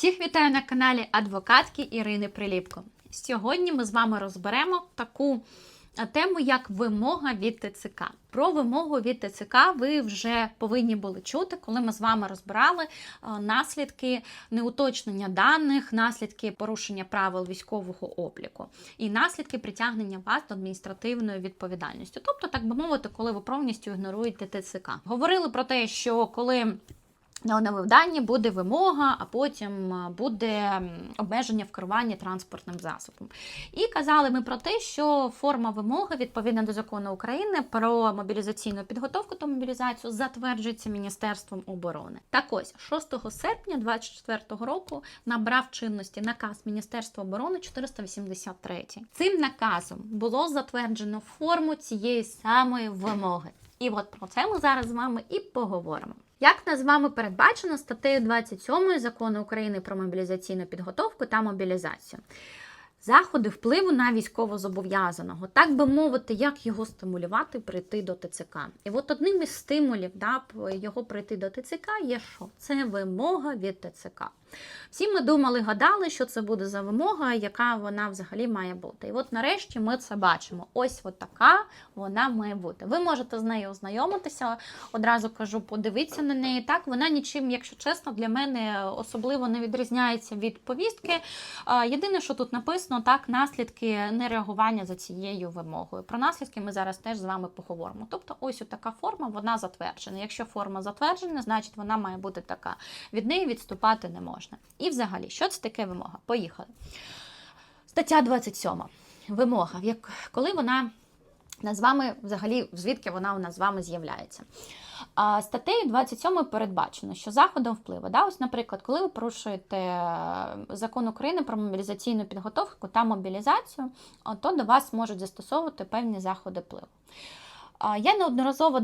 Всіх вітаю на каналі адвокатки Ірини Приліпко. Сьогодні ми з вами розберемо таку е, тему, як вимога від ТЦК. Про вимогу від ТЦК ви вже повинні були чути, коли ми з вами розбирали е, наслідки неуточнення даних, наслідки порушення правил військового обліку і наслідки притягнення вас до адміністративної відповідальності. Тобто, так би мовити, коли ви повністю ігноруєте ТЦК. Говорили про те, що коли на оновив буде вимога, а потім буде обмеження в керуванні транспортним засобом. І казали ми про те, що форма вимоги відповідно до закону України про мобілізаційну підготовку та мобілізацію затверджується Міністерством оборони. Так ось 6 серпня 2024 року набрав чинності наказ Міністерства оборони 483. Цим наказом було затверджено форму цієї самої вимоги. І от про це ми зараз з вами і поговоримо. Як нас з вами передбачено статтею 27 закону України про мобілізаційну підготовку та мобілізацію? Заходи впливу на військовозобов'язаного, так би мовити, як його стимулювати прийти до ТЦК. І от одним із стимулів да, його прийти до ТЦК є що? Це вимога від ТЦК. Всі ми думали, гадали, що це буде за вимога, яка вона взагалі має бути. І от нарешті ми це бачимо. Ось от така вона має бути. Ви можете з нею ознайомитися, одразу кажу, подивіться на неї. Так, вона нічим, якщо чесно, для мене особливо не відрізняється від повістки. Єдине, що тут написано, так, наслідки нереагування за цією вимогою. Про наслідки ми зараз теж з вами поговоримо. Тобто, ось така форма, вона затверджена. Якщо форма затверджена, значить вона має бути така. Від неї відступати не можна. І взагалі, що це таке вимога? Поїхали. Стаття 27. Вимога, коли вона з вами, взагалі, звідки вона у нас з вами з'являється. Статтею 27 передбачено, що заходом впливу, да, ось, наприклад, коли ви порушуєте е, закон України про мобілізаційну підготовку та мобілізацію, то до вас можуть застосовувати певні заходи впливу. Я неодноразово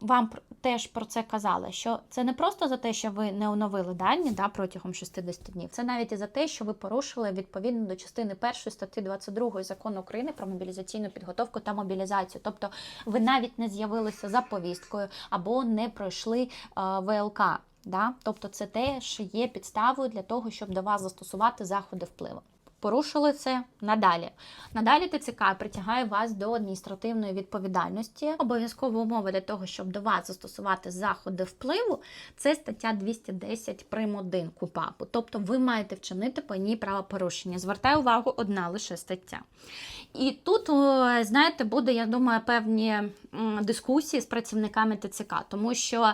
вам теж про це казала, що це не просто за те, що ви не оновили дані да, протягом 60 днів, це навіть і за те, що ви порушили відповідно до частини 1 статті 22 закону України про мобілізаційну підготовку та мобілізацію. Тобто ви навіть не з'явилися за повісткою або не пройшли е, ВЛК. Да? Тобто це теж є підставою для того, щоб до вас застосувати заходи впливу. Порушили це надалі. Надалі ТЦК притягає вас до адміністративної відповідальності. Обов'язкова умова для того, щоб до вас застосувати заходи впливу, це стаття 210 прим. 1 КУПАПу. Тобто ви маєте вчинити по ній правопорушення. Звертаю увагу, одна лише стаття. І тут, знаєте, буде, я думаю, певні дискусії з працівниками ТЦК, тому що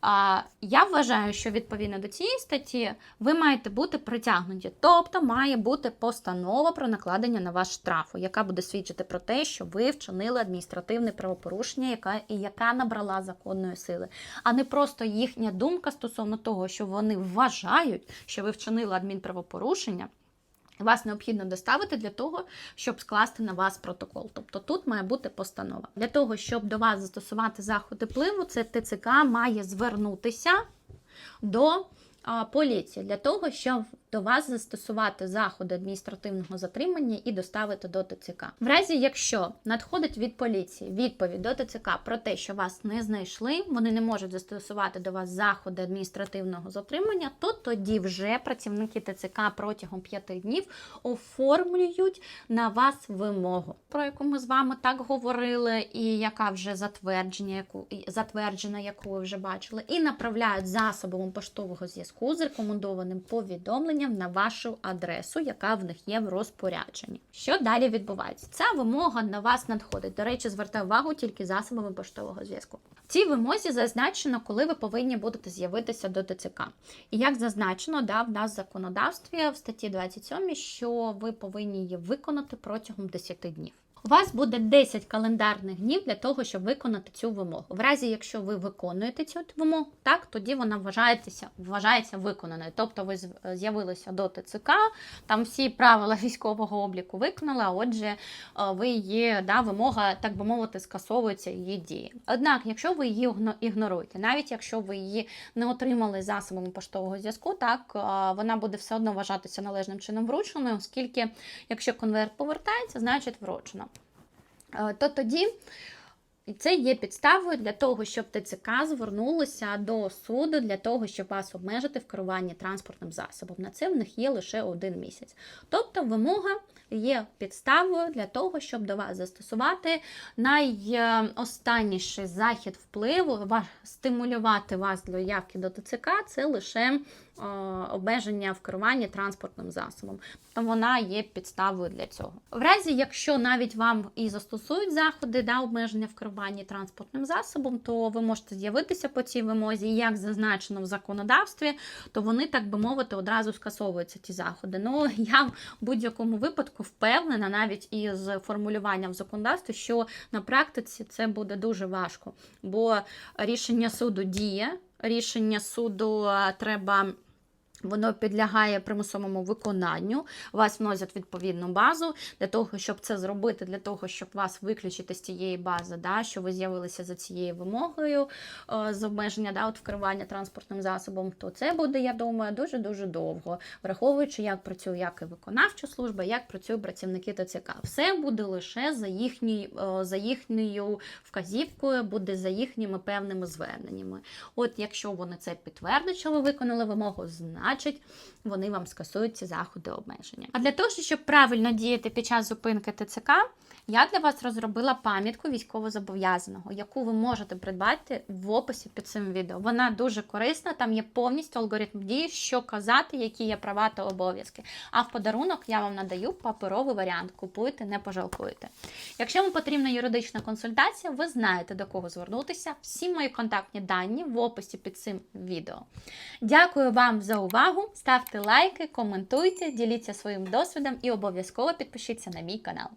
а, я вважаю, що відповідно до цієї статті ви маєте бути притягнуті, тобто має бути постанова про накладення на вас штрафу, яка буде свідчити про те, що ви вчинили адміністративне правопорушення, яка і яка набрала законної сили, а не просто їхня думка стосовно того, що вони вважають, що ви вчинили адмінправопорушення. Вас необхідно доставити для того, щоб скласти на вас протокол. Тобто тут має бути постанова. Для того, щоб до вас застосувати заходи впливу, це ТЦК має звернутися до поліції для того, щоб до вас застосувати заходи адміністративного затримання і доставити до ТЦК. В разі, якщо надходить від поліції відповідь до ТЦК про те, що вас не знайшли, вони не можуть застосувати до вас заходи адміністративного затримання, то тоді вже працівники ТЦК протягом п'яти днів оформлюють на вас вимогу, про яку ми з вами так говорили, і яка вже затвердження, яку затверджена, яку ви вже бачили, і направляють засобом поштового зв'язку з рекомендованим повідомленням на вашу адресу, яка в них є в розпорядженні. Що далі відбувається? Ця вимога на вас надходить. До речі, звертаю увагу тільки засобами поштового зв'язку. В цій вимозі зазначено, коли ви повинні будете з'явитися до ТЦК. І як зазначено, да, в нас в законодавстві в статті 27, що ви повинні її виконати протягом 10 днів. У вас буде 10 календарних днів для того, щоб виконати цю вимогу. В разі, якщо ви виконуєте цю вимогу, так тоді вона вважається, вважається виконаною. Тобто ви з'явилися до ТЦК, там всі правила військового обліку виконали, а отже, е, ви її да, вимога, так би мовити, скасовується її дії. Однак, якщо ви її ігно- ігноруєте, навіть якщо ви її не отримали засобами поштового зв'язку, так е, вона буде все одно вважатися належним чином врученою, оскільки якщо конверт повертається, значить вручено. Е, То тоді це є підставою для того, щоб ТЦК звернулося до суду для того, щоб вас обмежити в керуванні транспортним засобом. На це в них є лише один місяць. Тобто вимога є підставою для того, щоб до вас застосувати найостанніший захід впливу, ва- стимулювати вас до явки до ТЦК, це лише обмеження в керуванні транспортним засобом. Тобто вона є підставою для цього. В разі, якщо навіть вам і застосують заходи да, обмеження в керуванні транспортним засобом, то ви можете з'явитися по цій вимозі, як зазначено в законодавстві, то вони, так би мовити, одразу скасовуються ті заходи. Ну я в будь-якому випадку впевнена, навіть із формулюванням в законодавстві, що на практиці це буде дуже важко, бо рішення суду діє, рішення суду треба. Воно підлягає примусовому виконанню. Вас вносять відповідну базу для того, щоб це зробити, для того, щоб вас виключити з цієї бази, да, що ви з'явилися за цією вимогою е, з обмеження да, от вкривання транспортним засобом, то це буде, я думаю, дуже дуже довго, враховуючи, як працює як і виконавча служба, як працюють працівники ТЦК. Все буде лише за їхній, е, за їхньою вказівкою, буде за їхніми певними зверненнями. От якщо вони це підтвердять, що ви виконали вимогу, значить вони вам скасують ці заходи обмеження. А для того, щоб правильно діяти під час зупинки ТЦК, я для вас розробила пам'ятку військовозобов'язаного, яку ви можете придбати в описі під цим відео. Вона дуже корисна, там є повністю алгоритм дії, що казати, які є права та обов'язки. А в подарунок я вам надаю паперовий варіант. Купуйте, не пожалкуйте. Якщо вам потрібна юридична консультація, ви знаєте до кого звернутися. Всі мої контактні дані в описі під цим відео. Дякую вам за увагу. Ставте лайки, коментуйте, діліться своїм досвідом і обов'язково підпишіться на мій канал.